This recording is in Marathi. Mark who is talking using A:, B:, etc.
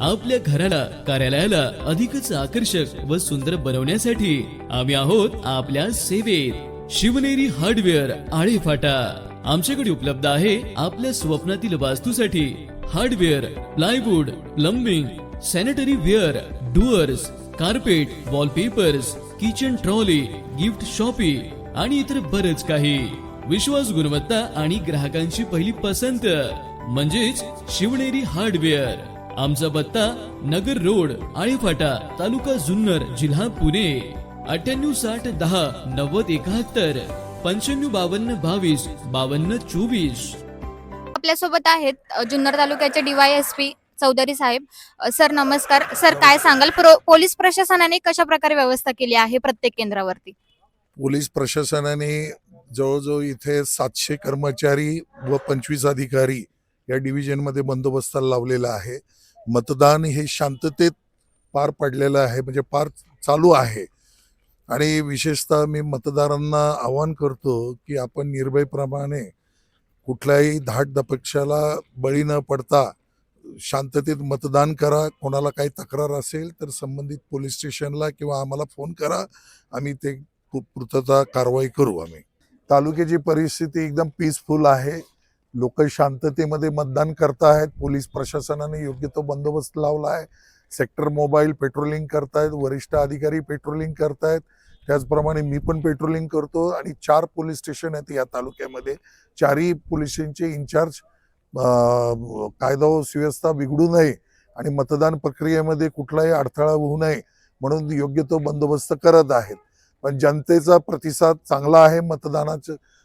A: आपल्या घराला कार्यालयाला अधिकच आकर्षक व सुंदर बनवण्यासाठी आम्ही आहोत आपल्या सेवेत. शिवनेरी हार्डवेअर आळे फाटा. आमच्याकडे उपलब्ध आहे आपल्या स्वप्नातील वास्तूसाठी hardware plywood plumbing sanitary ware doors carpet wallpapers kitchen trolley gift shoppe आणि इतर बरच काही. विश्वास गुणवत्ता आणि ग्राहकांची पहिली पसंत म्हणजेच शिवनेरी हार्डवेअर. आमचा पत्ता नगर रोड आळेफाटा तालुका जुन्नर जिल्हा पुणे. अठ्ठ्याण्णव साठ दहा नव्वद एकाहत्तर पंच्याण्णव बावन्न बावीस बावन्न चोवीस.
B: आपल्यासोबत आहेत जुन्नर तालुक्याचे डीवायएसपी चौधरी साहेब. सर नमस्कार. सर काय सांगाल? प्रो- पोलीस प्रशासनाने कशा प्रकारे व्यवस्था केली आहे प्रत्येक केंद्रावरती?
C: पोलीस प्रशासनाने जवळजवळ इथे सातशे कर्मचारी व पंचवीस अधिकारी या डिव्हिजनमध्ये बंदोबस्ताला लावलेला आहे. मतदान हे शांततेत पार पडलेलं आहे म्हणजे पार चालू आहे. आणि विशेषतः मी मतदारांना आवाहन करतो की आपण निर्भयप्रमाणे कुठल्याही धाट दपक्षाला बळी न पडता शांततेत मतदान करा. कोणाला काही तक्रार असेल तर संबंधित पोलीस स्टेशनला किंवा आम्हाला फोन करा. आम्ही ते पूर्तता कारवाई करू आम्ही. तालुक्याची परिस्थिती एकदम पीसफुल आहे. लोक शांततेमध्ये मतदान करतायत पोलीस प्रशासनाने योग्य तो बंदोबस्त लावला आहे. सेक्टर मोबाईल पेट्रोलिंग करतायत वरिष्ठ अधिकारी पेट्रोलिंग करतायत त्याचप्रमाणे मी पण पेट्रोलिंग करतो आणि चार पोलीस स्टेशन आहेत या तालुक्यामध्ये. चारही पोलीस स्टेशनचे इन्चार्ज कायदा व सुव्यवस्था बिघडू नये आणि मतदान प्रक्रियेमध्ये कुठलाही अडथळा होऊ नये म्हणून योग्य तो बंदोबस्त करत आहेत. पण जनतेचा प्रतिसाद चांगला आहे. मतदानाचं